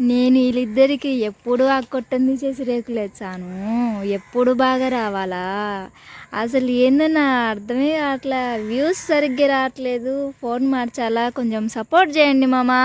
నేను వీళ్ళిద్దరికి ఎప్పుడు ఆ కొట్టంది చేసి రేకులు వచ్చాను ఎప్పుడు బాగా రావాలా? అసలు ఏందన్నా అర్థమే కావట్లే? వ్యూస్ సరిగ్గా రావట్లేదు. ఫోన్ మార్చాలా? కొంచెం సపోర్ట్ చేయండి మామా.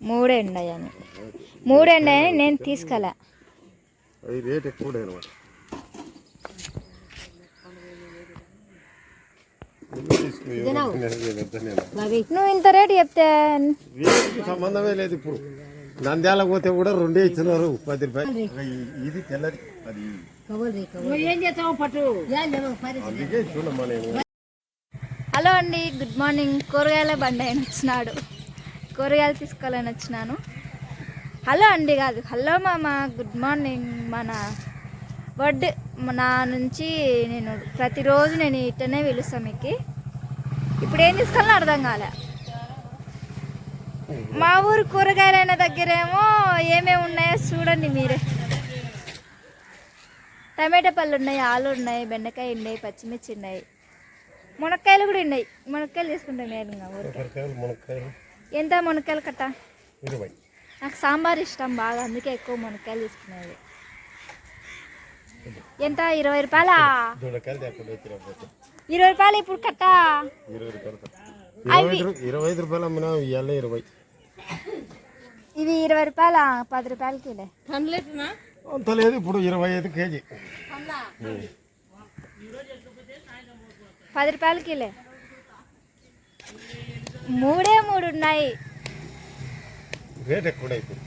మూడెండయని మూడెండయని నేను తీసుకెళ్ళా. రేట్ ఎక్కువ ఉండదు అనమాట నువ్వు ఇంత రేటు చెప్తే సంబంధమే లేదు ఇప్పుడు. నంద్యాల పోతే కూడా రెండే ఇచ్చినారు. పది రూపాయలు. ఇది తెల్లది. అది హలో అండి గుడ్ మార్నింగ్. కూరగాయల బండి ఆయన వచ్చినాడు. కూరగాయలు తీసుకోవాలని వచ్చినాను. హలో అండి కాదు. హలో మామ గుడ్ మార్నింగ్ మన వడ్ నా నుంచి నేను ప్రతిరోజు నేను ఇట్టనే పిలుస్తాను మీకు. ఇప్పుడు ఏం తీసుకోవాలని అర్థం కాలే. మా ఊరు కూరగాయలైన దగ్గరేమో ఏమేమి ఉన్నాయో చూడండి మీరే. టమాటా పళ్ళు ఉన్నాయి ఆలు ఉన్నాయి బెండకాయ ఉన్నాయి పచ్చిమిర్చి ఉన్నాయి. మునక్కాయలు కూడా ఉన్నాయి. మునక్కాయలు తీసుకుంటాం నేరుగా ఎంత మునక్కాయలు కట్ట? నాకు సాంబార్ ఇష్టం బాగా అందుకే ఎక్కువ మునక్కాయలు తీసుకునేది. ఎంత ఇరవై రూపాయలా దొండకాయలు తేకుండా వచ్చినప్పుడు ఇరవై రూపాయలు ఇప్పుడు కట్ట ఇరవై రూపాయలు ఇరవై ఐదు రూ- ఇరవై ఐదు రూపాయలు అమ్మినా ఇవాళ ఇరవై ఇవి ఇరవై రూపాయల పది రూపాయలకి అంత లేదు ఇప్పుడు ఇరవై ఐదు కేజీ పది రూపాయలకి మూడే మూడు ఉన్నాయి రేట్ ఎక్కువ ఇప్పుడు తక్కువ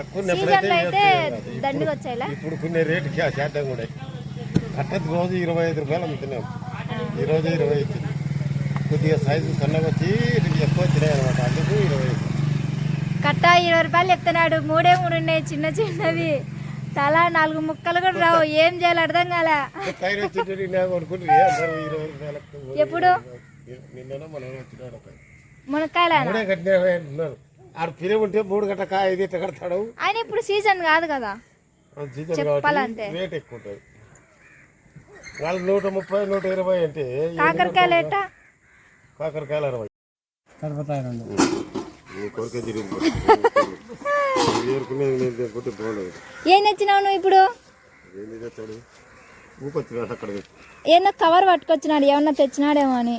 సీజన్లో అయితే ఉన్నప్పుడైతే దండిగా వచ్చాయిలా ఇప్పుడు కొన్ని రేటు చేద్దాం కూడా కట్టది రోజు ఇరవై ఐదు రూపాయలు అమ్ముతున్నాం. ఈ రోజు ఇరవై ఐదు. కొద్దిగా సైజు సన్నగా వచ్చి ఎక్కువ వచ్చినాయి అనమాట అందుకు ఇరవై ఐదు. కట్ట ఇరవై రూపాయలు చెప్తున్నాడు. మూడే మూడు ఉన్నాయి చిన్న చిన్నవి. తలా నాలుగు ముక్కలు కూడా రావు. ఏం చేయాలి అర్థం కాలే? కైలు వచ్చేటట్టు నేను కొనుక్కుంటే అందరూ ఇరవై రూపాయలకు. ఎప్పుడు? మునక్కాయలు ఆడు పిరే ఉంటే మూడు గంట కాయ ఇది ఎట్ట కడతాడు. ఆయన ఇప్పుడు సీజన్ కాదు కదా. చెప్పాలంటే. రేట్ ఎక్కువ ఉంటుంది వాళ్ళు నూట ముప్పై నూట ఇరవై అంటే కాకరకాయలు ఎట్టా? కాకరకాయలు అరవై. నీ కొడుకే తిరిగి ఏం తెచ్చినావు నువ్వు ఇప్పుడు? ఏందో కవర్ పట్టుకొచ్చినాడు ఏమన్నా తెచ్చినాడేమో అని.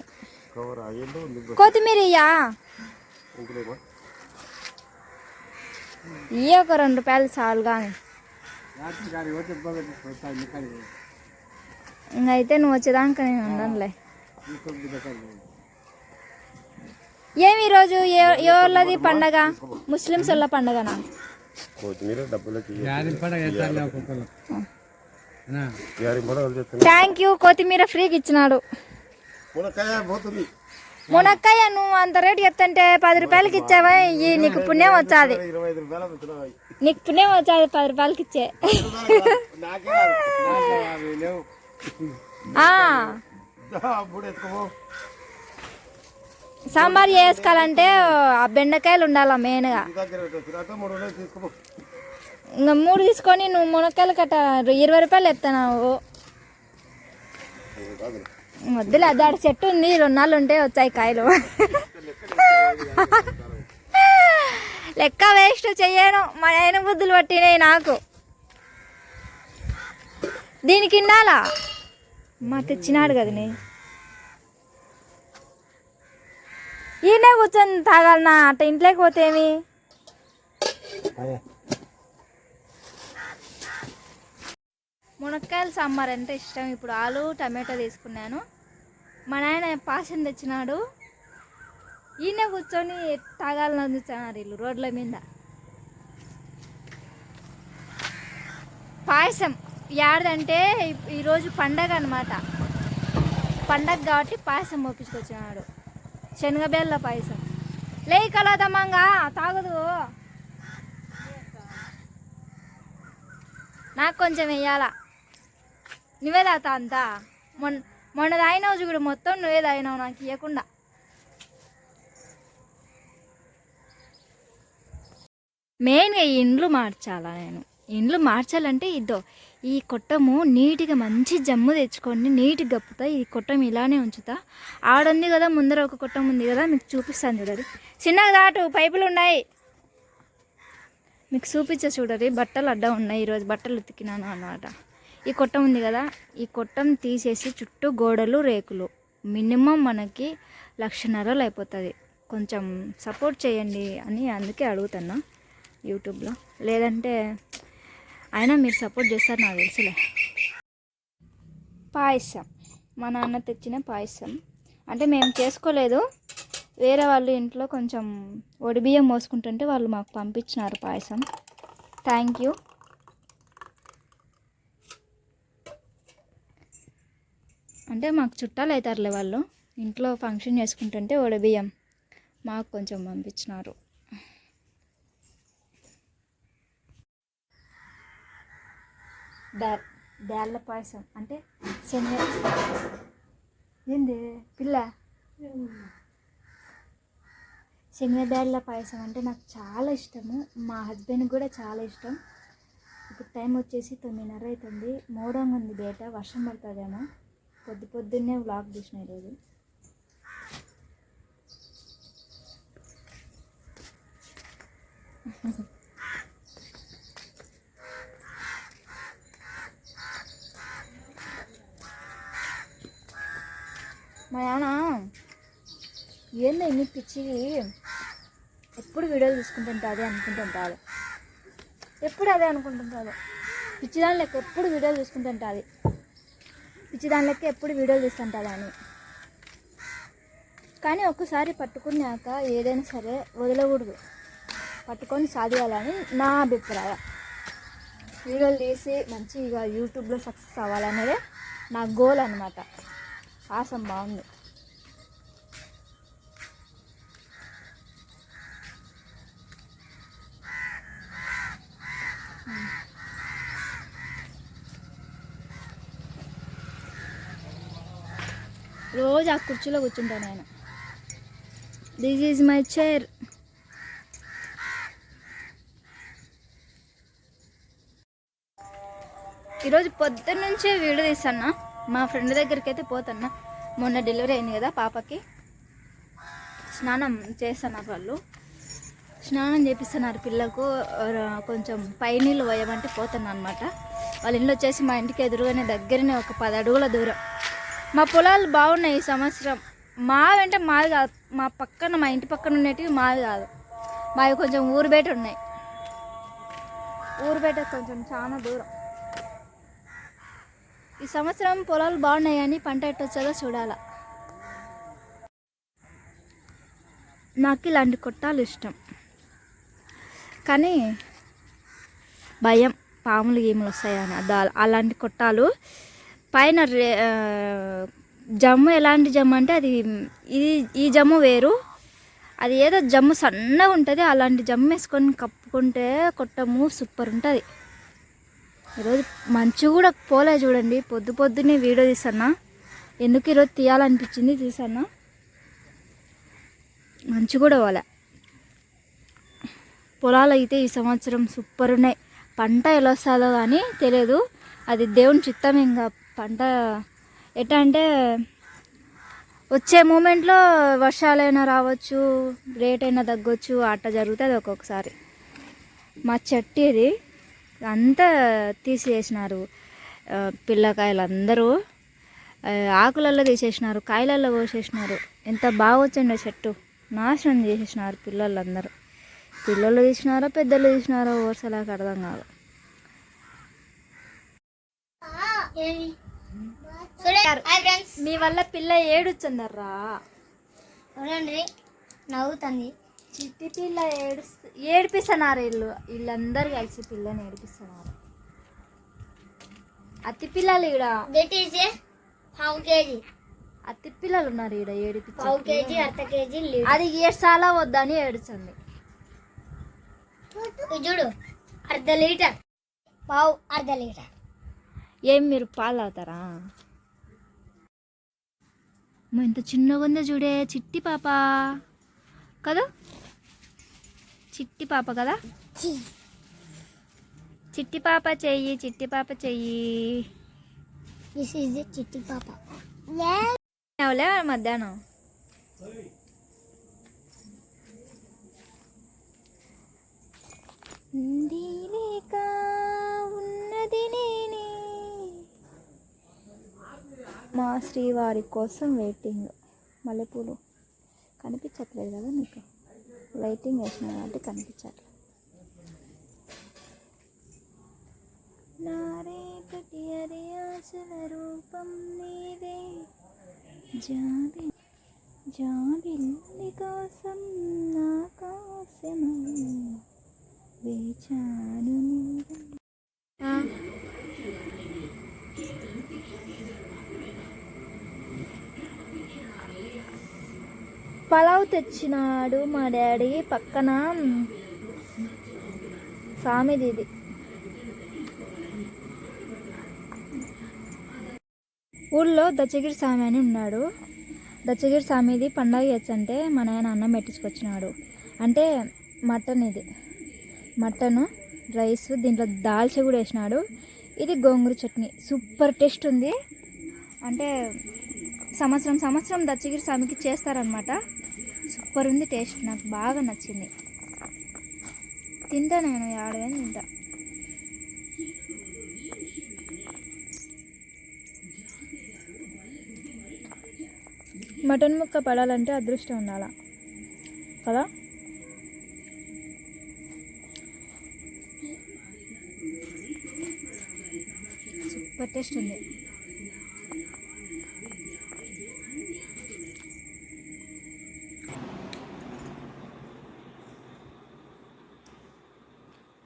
కవర్? అయ్యిందో ఉంది. కొత్తిమీర ఇయ్యా ఇయ్య ఒక రెండు రూపాయలు చాలు కానీ అయితే నువ్వు వచ్చేదాకా నేను ఉండనులే. ఏమి ఈరోజు? వాళ్ళది పండగ? ముస్లిమ్స్ వాళ్ళ పండగనా? పడవలు చెప్తున్నా థ్యాంక్ యూ కొత్తిమీర ఫ్రీకి ఇచ్చినాడు. మునక్కాయ నువ్వు అంత రేటు చెప్తుంటే పది రూపాయలకి ఇచ్చావా? ఈ నీకు పుణ్యం వచ్చాది. నీకు పుణ్యం వచ్చాది పది రూపాయలకి ఇచ్చే. సాంబార్ చేసుకోవాలంటే ఆ బెండకాయలు ఉండాలి మెయిన్గా? మూడు ఇంకా మూడు తీసుకొని నువ్వు మునక్కాయలు కట్ట ఇరవై రూపాయలు ఎత్తావు వద్దులే అది ఆడ చెట్టు ఉంది రెండు నాళ్ళు ఉంటే వచ్చాయి కాయలు. లెక్క వేస్ట్ చెయ్యను మా ఆయన బుద్ధులు పట్టినాయి నాకు. దీనికి ఇన్నాలా? మా తెచ్చినాడు కదా నీ. ఈయనే కూర్చొని తాగాలనా అట్ట ఇంట్లోకి పోతే ఏమి? మునక్కాయల సాంబార్ అంటే ఇష్టం. ఇప్పుడు ఆలు టమాటో తీసుకున్నాను. మా నాయన పాషన్ తెచ్చినాడు. ఈయన కూర్చొని తాగాలని అందుతున్నారు వీళ్ళు రోడ్ల మీద. పాయసం యాడదంటే ఈరోజు పండగ అనమాట పండగ కాబట్టి పాయసం పంపించుకొచ్చినాడు శనగబెల్ల పాయసం. లే కలదమ్మంగా తాగదు. నాకు కొంచెం వెయ్యాలా? నువ్వే తాత అంతా? మొన్న మొన్న తాగినావు చూడు మొత్తం నువ్వే తాగినావు నాకు ఇవ్వకుండా మెయిన్గా ఈ ఇండ్లు మార్చాలా నేను? ఇండ్లు మార్చాలంటే ఇద్దో ఈ కొట్టము నీట్గా మంచి జమ్ము తెచ్చుకొని నీట్గా గప్పుతా ఈ కొట్టం ఇలానే ఉంచుతా. ఆడుంది కదా ముందర ఒక కొట్టం ఉంది కదా మీకు చూపిస్తాను చూడరు చిన్నగా దాటు పైపులు ఉన్నాయి. మీకు చూపించే చూడరి బట్టలు అడ్డా ఉన్నాయి ఈరోజు బట్టలు ఉతికినాను అన్నమాట. ఈ కొట్టం ఉంది కదా ఈ కొట్టం తీసేసి చుట్టూ గోడలు రేకులు. మినిమం మనకి లక్షన్నరలు అయిపోతుంది. కొంచెం సపోర్ట్ చేయండి అని అందుకే అడుగుతున్నా యూట్యూబ్లో. లేదంటే అయినా మీరు సపోర్ట్ చేస్తారు నాకు తెలుసులే. పాయసం. మా నాన్న తెచ్చిన పాయసం. అంటే మేము చేసుకోలేదు. వేరే వాళ్ళు ఇంట్లో కొంచెం బియ్యం మోసుకుంటుంటే వాళ్ళు మాకు పంపించినారు పాయసం. Thank you. అంటే మాకు చుట్టాలు అవుతారులే వాళ్ళు. ఇంట్లో ఫంక్షన్ చేసుకుంటుంటే బియ్యం మాకు కొంచెం పంపించినారు. డా- డాళ్ళ పాయసం. అంటే శనగ ఏంది? పిల్ల? శనగడాళ్ళ పాయసం అంటే నాకు చాలా ఇష్టము. మా హస్బెండ్కి కూడా చాలా ఇష్టం. ఇప్పుడు టైం వచ్చేసి తొమ్మిదిన్నర అవుతుంది. మోడంగా ఉంది బయట వర్షం పడుతుందేమో. పొద్దు పొద్దున్నే వ్లాగ్ తీసిన ఈరోజు. మా నాన్న ఏందో ఇన్ని పిచ్చి? ఎప్పుడు వీడియోలు తీసుకుంటుంటా అదే అనుకుంటుంటా ఎప్పుడు అదే అనుకుంటుంటారు పిచ్చి దాని లెక్క ఎప్పుడు వీడియోలు చూసుకుంటుంటుంది పిచ్చి దానిలోకి ఎప్పుడు వీడియోలు తీస్తుంటుంది అని కానీ ఒక్కసారి పట్టుకున్నాక ఏదైనా సరే వదలకూడదు. పట్టుకొని సాధించాలని నా అభిప్రాయం. వీడియోలు తీసి మంచిగా యూట్యూబ్లో సక్సెస్ అవ్వాలనేదే నా గోల్ అనమాట ఆసం బాగుంది. రోజు ఆ కుర్చీలో కూర్చుంటాను నేను. దిస్ ఈజ్ మై చైర్ ఈరోజు పొద్దున్న నుంచే వీడియో తీస్తాను మా ఫ్రెండ్ దగ్గరికి అయితే పోతున్నా. మొన్న డెలివరీ అయింది కదా పాపకి. స్నానం చేస్తున్నారు వాళ్ళు. స్నానం చేపిస్తున్నారు పిల్లకు. కొంచెం పై నీళ్ళు పోయమంటే పోతున్నా అనమాట వాళ్ళ ఇంట్లో వచ్చేసి మా ఇంటికి ఎదురుగానే దగ్గరనే ఒక పది అడుగుల దూరం. మా పొలాలు బాగున్నాయి ఈ సంవత్సరం. మావి అంటే కాదు. మా పక్కన మా ఇంటి పక్కన ఉండేటివి మాది కాదు. మావి కొంచెం ఊరు బయట ఉన్నాయి. ఊరు బయట కొంచెం చాలా దూరం. ఈ సంవత్సరం పొలాలు బాగున్నాయి కానీ పంట ఎట్టొచ్చేదో చూడాల. నాకు ఇలాంటి కొట్టాలు ఇష్టం. కానీ భయం పాములు గేములు వస్తాయని. అలాంటి కొట్టాలు పైన రే జమ్ము ఎలాంటి జమ్ము అంటే అది ఇది ఈ జమ్ము వేరు. అది ఏదో జమ్ము సన్నగా ఉంటుంది అలాంటి జమ్ము వేసుకొని కప్పుకుంటే కొట్టము సూపర్ ఉంటుంది. ఈరోజు మంచు కూడా పోలే చూడండి పొద్దు పొద్దున్నే వీడియో తీసన్నా. ఎందుకు ఈరోజు తీయాలనిపించింది తీసన్నా. మంచు కూడా పోలే. పొలాలు అయితే ఈ సంవత్సరం సూపర్ ఉన్నాయి. పంట ఎలా వస్తుందో కానీ తెలియదు. అది దేవుని చిత్తం ఇంకా. పంట ఎట్లా అంటే వచ్చే మూమెంట్లో వర్షాలైనా రావచ్చు రేట్ అయినా తగ్గొచ్చు అట్ట జరుగుతుంది ఒక్కొక్కసారి. మా చెట్టు ఇది అంతా తీసేసినారు పిల్లకాయలు అందరూ ఆకులలో తీసేసినారు కాయలలో పోసేసినారు. ఎంత బాగా వచ్చిండే చెట్టు. నాశనం చేసేసినారు పిల్లలందరూ. పిల్లలు తీసినారో పెద్దలు తీసినారో ఓర్సలాగా అర్థం కాదు హాయ్ మీ వల్ల పిల్ల ఏడుచుందర్రా. చూడండి నవ్వుతుంది. చిట్టి పిల్ల ఏడుస్తు ఏడిపిస్తున్నారు వీళ్ళు. వీళ్ళందరూ కలిసి పిల్లని ఏడిపిస్తున్నారు. అతి పిల్లలు ఈడ. అతి పిల్లలు ఉన్నారు ఈడ లీటర్. అది ఏడ్చాలా వద్దని ఏడుచుంది. ఇది చూడు అర్ధ లీటర్. పావు అర్ధ లీటర్. ఏం మీరు పాలు తాగుతారా? మా ఇంత చిన్నగా ఉందో చూడే? చిట్టి పాప. కదా? చిట్టి పాప కదా? చిట్టి పాప చెయ్యి చిట్టి పాప చెయ్యి. దిస్ ఈజ్ చిట్టి పాప. అవలే మధ్యాహ్నం? లేక ఉన్నది నేనే మా శ్రీవారి కోసం వెయిటింగ్ మల్లెపూలు కనిపించట్లేదు కదా మీకు? లైటింగ్ వేసిన కాబట్టి కనిపించట్లేదు. నారేపటి అరే ఆశల రూపం నీదే. జాబి జాబిల్లి కోసం ఆకాశము వేచాను నీవే. ఆ. పలావ్ తెచ్చినాడు మా డాడీ పక్కన. సామిది ఇది ఊళ్ళో దచ్చగిరి స్వామి అని ఉన్నాడు. దచ్చగిరి స్వామిది పండగ చేయొచ్చంటే మా నాయన అన్నం పెట్టించుకొచ్చినాడు. అంటే మటన్ ఇది మటను రైస్ దీంట్లో దాల్చి కూడా వేసినాడు. ఇది గోంగూర చట్నీ. సూపర్ టేస్ట్ ఉంది. అంటే సంవత్సరం సంవత్సరం దచ్చగిరి స్వామికి చేస్తారనమాట సూపర్ ఉంది టేస్ట్ నాకు బాగా నచ్చింది. తింటా నేను ఆడవేం తింటా. మటన్ ముక్క పడాలంటే అదృష్టం ఉండాలా. కదా? సూపర్ టేస్ట్ ఉంది.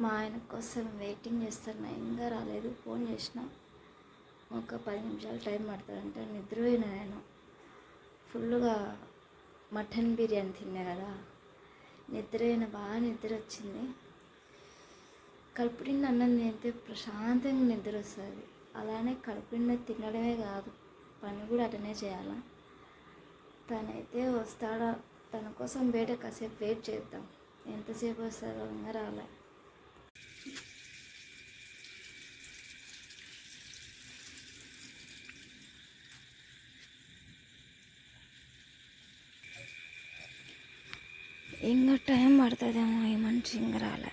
మా ఆయన కోసం వెయిటింగ్ చేస్తున్నా ఇంకా రాలేదు. ఫోన్ చేసిన. ఒక పది నిమిషాలు టైం పడుతుందంటే. నిద్రపోయిన నేను. ఫుల్గా మటన్ బిర్యానీ తిన్నా కదా. నిద్రైన బాగా నిద్ర వచ్చింది కడుపు నిండా అన్నం తింటే ప్రశాంతంగా నిద్ర వస్తుంది అలానే కడుపు నిండా తినడమే కాదు. పని కూడా అటనే చేయాలా? తనైతే వస్తాడా? తన కోసం బయట కాసేపు వెయిట్ చేద్దాం. ఎంతసేపు వస్తాడో ఇంకా రాలే. ఇంకా టైం పడుతుందేమో ఈ మనిషి ఇంకా రాలే.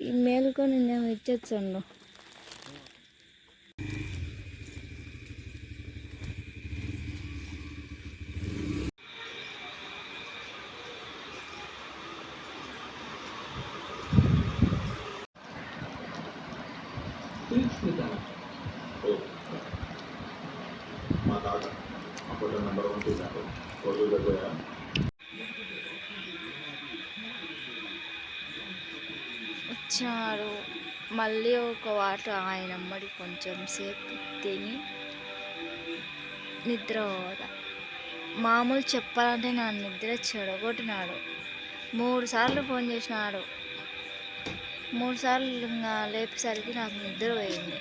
ఈ మేలుకొని నేను ఇచ్చొచ్చాను మా తాత అప్పుడు నెంబర్ వన్ చేశారు రోజు దగ్గర ఇచ్చారు. మళ్ళీ ఒక వాటర్ ఆయన అమ్మడి కొంచెం సేపు తిని నిద్ర పోదా? మామూలు చెప్పాలంటే నా నిద్ర చెడగొట్టినాడు. మూడు సార్లు ఫోన్ చేసినాడు. మూడు సార్లు లేపేసరికి నాకు నిద్ర పోయింది.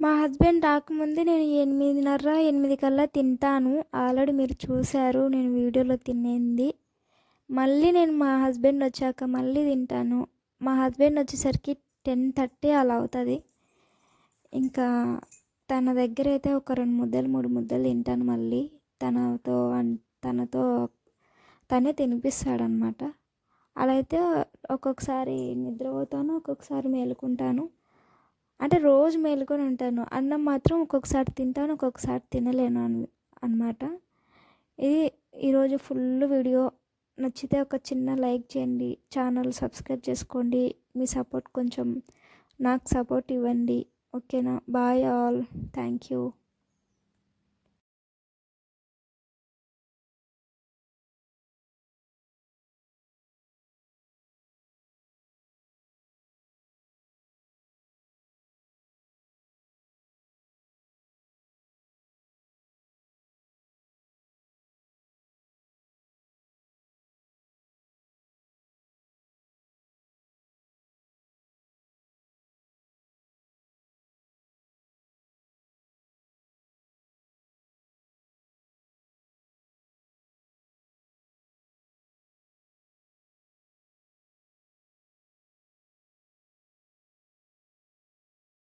మా హస్బెండ్ రాకముందే నేను ఎనిమిదిన్నర ఎనిమిది కల్లా తింటాను. ఆల్రెడీ మీరు చూశారు నేను వీడియోలో తినేది మళ్ళీ నేను మా హస్బెండ్ వచ్చాక మళ్ళీ తింటాను. మా హస్బెండ్ వచ్చేసరికి టెన్ థర్టీ అలా అవుతుంది. ఇంకా తన దగ్గర అయితే ఒక రెండు ముద్దలు మూడు ముద్దలు తింటాను మళ్ళీ. తనతో అన్- తనతో తనే తినిపిస్తాడనమాట అలా అయితే ఒక్కొక్కసారి నిద్రపోతాను ఒక్కొక్కసారి మేలుకుంటాను. అంటే రోజు మేలుకొని ఉంటాను. అన్నం మాత్రం ఒక్కొక్కసారి తింటాను ఒక్కొక్కసారి తినలేను అన్ అనమాట ఇది ఈరోజు ఫుల్ వీడియో. నచ్చితే ఒక చిన్న లైక్ చేయండి ఛానల్ సబ్స్క్రైబ్ చేసుకోండి మీ సపోర్ట్ కొంచెం నాకు సపోర్ట్ ఇవ్వండి. ఓకేనా? Bye all. Thank you.